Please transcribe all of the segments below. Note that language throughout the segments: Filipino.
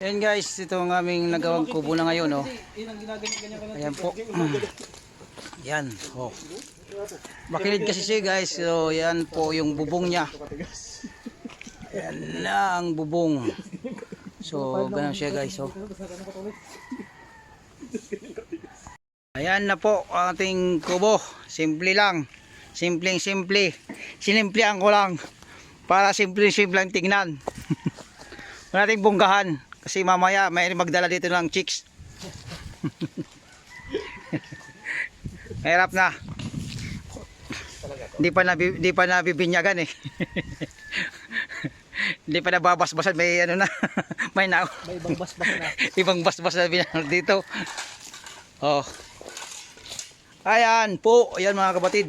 Ayan guys, ito ang aming nagawang kubo na ngayon, oh. Ayan po. Yan, oh. Makilid kasi siya guys, so yan po yung bubong niya. Yan na ang bubong. So, ganun siya guys, oh. Ayan na po ang ating kubo. Simple lang. Simpleng simple. Sinimplihan ko lang. Para simple simple lang tingnan. Wala nating bunggahan. Kasi mamaya may magdala dito ng chicks. Mahirap na. Hindi pa na hindi pa nabibinyagan eh. Hindi pa nababasbasan may ano na may na May ibang basbas na. ibang basbas na binal dito. Oh. Ayan po, ayan mga kapatid.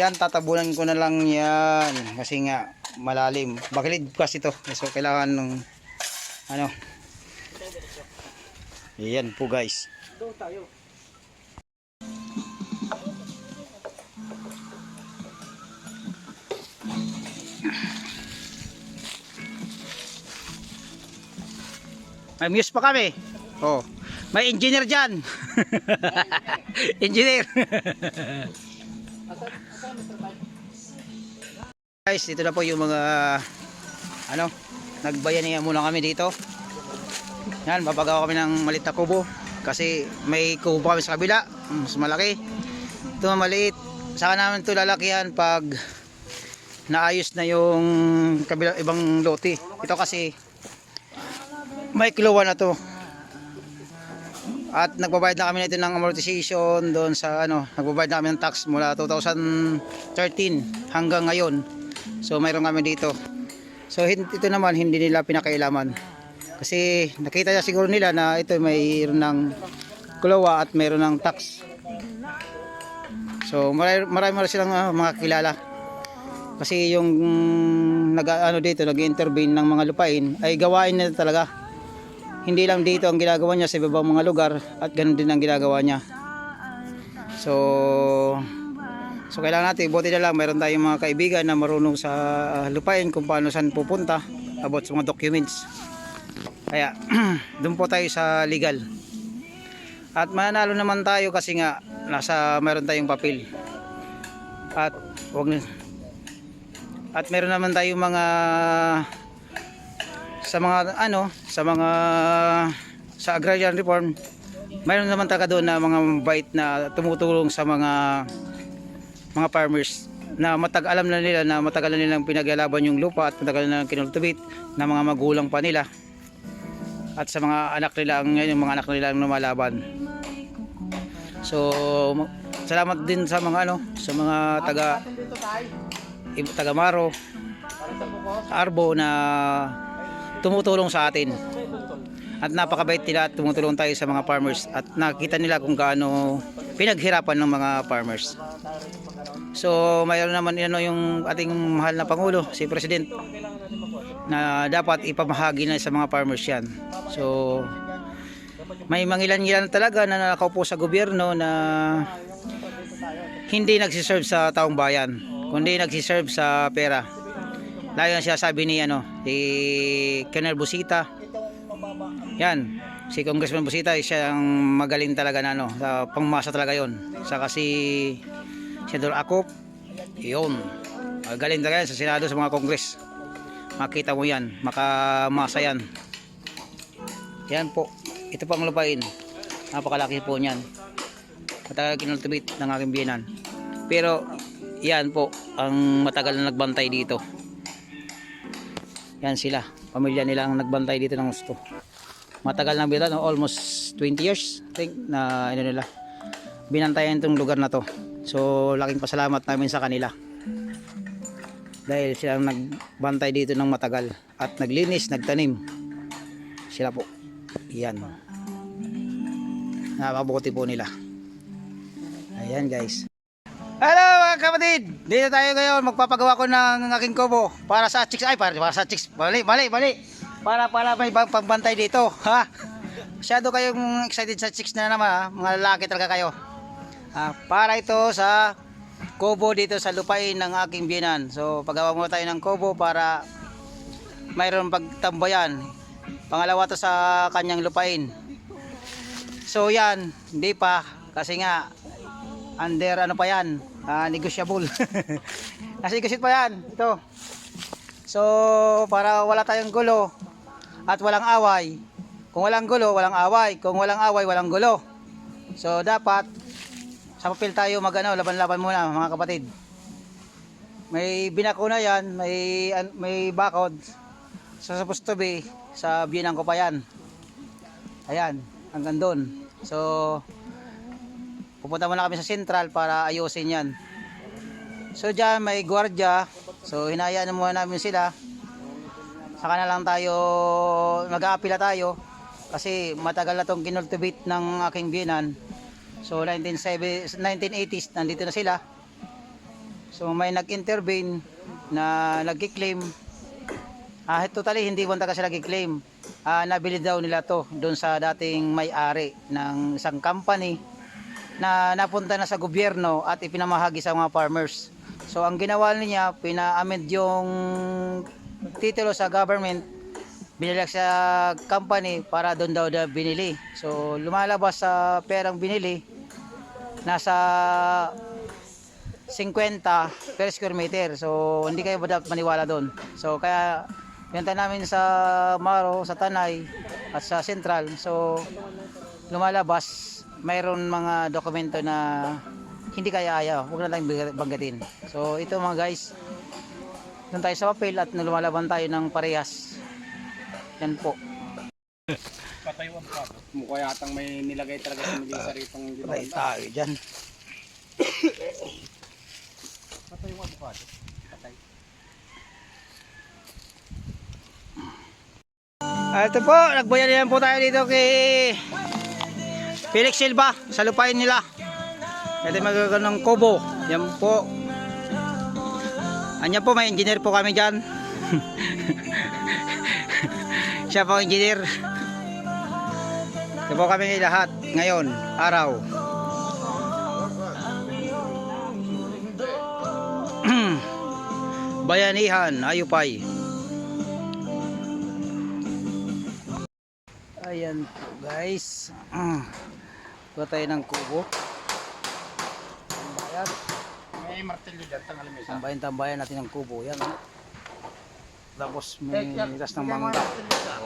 Yan tatabunan ko na lang yan kasi nga malalim. Bakilid kasi ito. So kailangan ng ano. Ayan po guys. Doon tayo. May muse pa kami. Oh. May engineer diyan. engineer. Guys, dito na po yung mga ano, nagbayanihan muna kami dito. Yan, babagawa kami ng maliit na kubo kasi may kubo kami sa kabila, mas malaki. Ito maliit. Saka namin ito lalakihan pag naayos na yung kabila, ibang lote. Ito kasi may kiluwa na to. At nagbabayad na kami nito ng amortization doon sa ano, nagbabayad na kami ng tax mula 2013 hanggang ngayon. So mayroon kami dito. So ito naman hindi nila pinakailaman. Kasi nakita niya siguro nila na ito mayroon ng kuluwa at mayroon ng tax. So marami marami marami silang ah, mga kilala. Kasi yung nag ano dito, nag-intervene ng mga lupain ay gawain nila talaga. Hindi lang dito ang ginagawa niya sa ibang mga lugar at ganun din ang ginagawa niya. So So kailangan natin, buti na lang mayroon tayong mga kaibigan na marunong sa ah, lupain kung paano saan pupunta about sa mga documents. Kaya doon po tayo sa legal. At mananalo naman tayo kasi nga nasa mayroon tayong papel. At wag at meron naman tayong mga sa mga ano, sa mga sa agrarian reform, mayroon naman talaga doon na mga bait na tumutulong sa mga mga farmers na matag alam na nila na matagal na nilang pinaglalaban yung lupa at matagal na nilang kinultivate na mga magulang pa nila. At sa mga anak nila ang yung mga anak nila ang lumalaban. So ma- salamat din sa mga ano sa mga taga taga Maro. Arbo na tumutulong sa atin. At napakabait nila at tumutulong tayo sa mga farmers at nakita nila kung gaano pinaghirapan ng mga farmers so mayroon naman ano yung ating mahal na Pangulo si President na dapat ipamahagi na sa mga farmers yan. So may mangilan-ngilan talaga na nakaupo sa gobyerno na hindi nagsiserve sa taong bayan kundi nagsiserve sa pera. Lalo na siya sabi ni ano si Colonel Busita. Yan si Congressman Busita siya ang magaling talaga na ano sa pangmasa talaga yon sa kasi Senador Akop yun. Magaling talaga yan sa Senado sa mga Kongres makita mo yan makamasa yan. Yan po. Ito pang lupain. Napakalaki po niyan. Matagal kinultivate ng aking biyanan pero yan po ang matagal na nagbantay dito. Yan sila. Pamilya nila ang nagbantay dito ng gusto. Matagal na biyanan almost 20 years I think na ano nila binantayan itong lugar na to so laking pasalamat namin sa kanila dahil silang nagbantay dito ng matagal at naglinis, nagtanim sila po yan napakabuti po nila ayan guys Hello mga kapatid! Dito tayo ngayon, magpapagawa ko ng aking kubo para sa chicks. Ay, para, para sa chicks. Mali, mali, mali. Para, para may pagbantay dito. Ha? Masyado kayong excited sa chicks na naman ha. Mga lalaki talaga kayo. Ah, para ito sa kubo dito sa lupain ng aking biyanan. So, paggawa muna tayo ng kubo para mayroon pagtambayan. Pangalawa to sa kanyang lupain. So yan, hindi pa kasi nga under ano pa yan, ah, negotiable. Nasa negotiate pa yan. Ito. So para wala tayong gulo at walang away. Kung walang gulo, walang away. Kung walang away, walang gulo. So dapat sa papel tayo magano, laban-laban muna mga kapatid. May binako na yan, may an- may bakod. So supposed to be sa biyanan ko pa yan. Ayan, hanggang doon. So pupunta muna kami sa central para ayusin yan. So dyan may gwardiya. So hinayaan na muna namin sila. Saka na lang tayo, mag-aapila tayo. Kasi matagal na tong kinultivate ng aking biyanan. So 1970, 1980s, nandito na sila. So may nag-intervene na nag-claim. Ah, totally hindi bunta kasi nag-claim. Ah, nabili daw nila to doon sa dating may-ari ng isang company na napunta na sa gobyerno at ipinamahagi sa mga farmers. So ang ginawa niya, pina-amend yung titulo sa government, binili sa company para doon daw na binili. So lumalabas sa perang binili, nasa 50 per square meter. So hindi kayo dapat maniwala doon. So kaya pinunta namin sa Maro, sa Tanay at sa Central. So lumalabas mayroon mga dokumento na hindi kaya ayaw. Huwag na tayong banggatin. So ito mga guys, doon tayo sa papel at lumalaban tayo ng parehas. Yan po. Mukha yatang may nilagay talaga sa mga sa ritong Patay tayo dyan. Patay yung avocado. Patay. Ah, ito po, nagbayanihan po tayo dito kay Felix Silva sa lupain nila. Ito magagawa ng kubo. Yan po. Anya po, may engineer po kami dyan. Siya po engineer. Ito po kami lahat ngayon, araw. Bayanihan, Ayupay. Ayan po guys. Kuha tayo ng kubo. Tambayan. Tambayan, natin ng kubo. Yan. oh. Tapos may gas ng mangga. Ayan.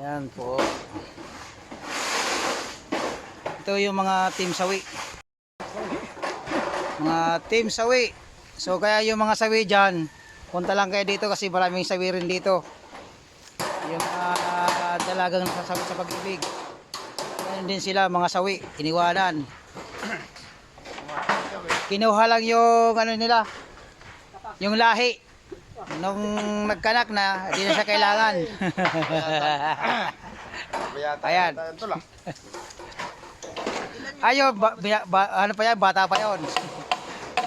Ayan po. Ito yung mga team sawi. Mga team sawi. So kaya yung mga sawi dyan, punta lang kayo dito kasi maraming sawi rin dito. Yung mga dalagang nasasawi sa pag-ibig. Din sila mga sawi, iniwanan. Kinuha lang yung ano nila, yung lahi. Nung nagkanak na, hindi na siya kailangan. Ayan. Ito lang. Ayo, ba, ba- ano pa yan, bata pa yon.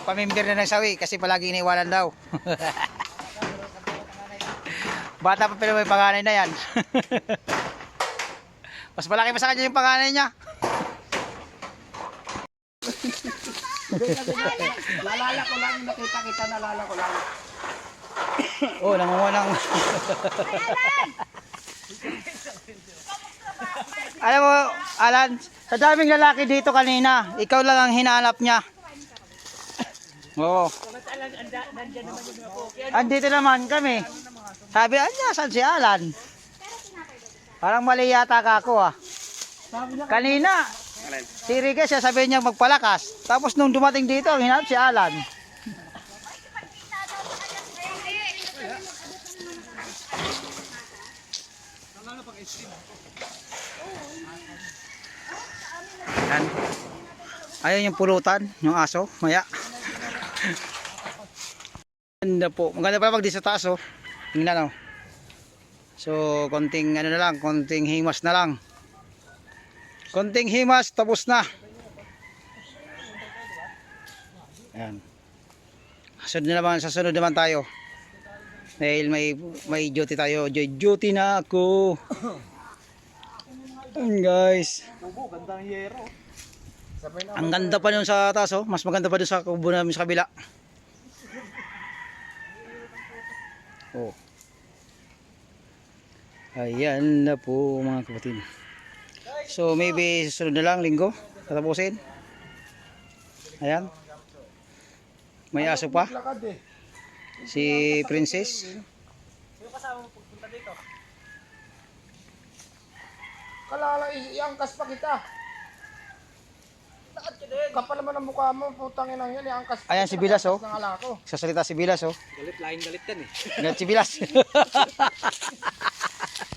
Pamimdir na ng sawi kasi palagi iniwanan daw. bata pa pero may panganay na yan. Mas malaki pa sa kanya yung panganay niya. Nalala ko lang, nakita kita, nalala ko lang. Oh, nangunguha ng... Alam mo, Alan, sa daming lalaki dito kanina, ikaw lang ang hinanap niya. Oo. Andito naman kami. Sabi, anya, saan si Alan? Parang mali yata ka ako ah. Kanina, si siya sabi niya magpalakas. Tapos nung dumating dito, ang hinanap si Alan. Yan. Ayan yung pulutan, yung aso, maya. Ganda po. Maganda pa pag di sa taas oh. Tingnan oh. So, konting ano na lang, konting himas na lang. Konting himas, tapos na. Ayan. Sunod na naman, sa sunod naman tayo. Dahil may may duty tayo. Duty na ako. Ayan guys. Ang ganda pa nun sa taas oh. Mas maganda pa dun sa kubo namin sa kabila. Oh. Ayan na po mga kapatid. So maybe susunod na lang linggo tatapusin. Ayan. May aso pa si Princess. Kalala, i- iangkas pa kita. Kapal naman ang mukha mo, putang inang yan, iangkas pa Ayan si Bilas, oh. Sasalita si Bilas oh. Galit, lain galit yan eh. Galit si Bilas.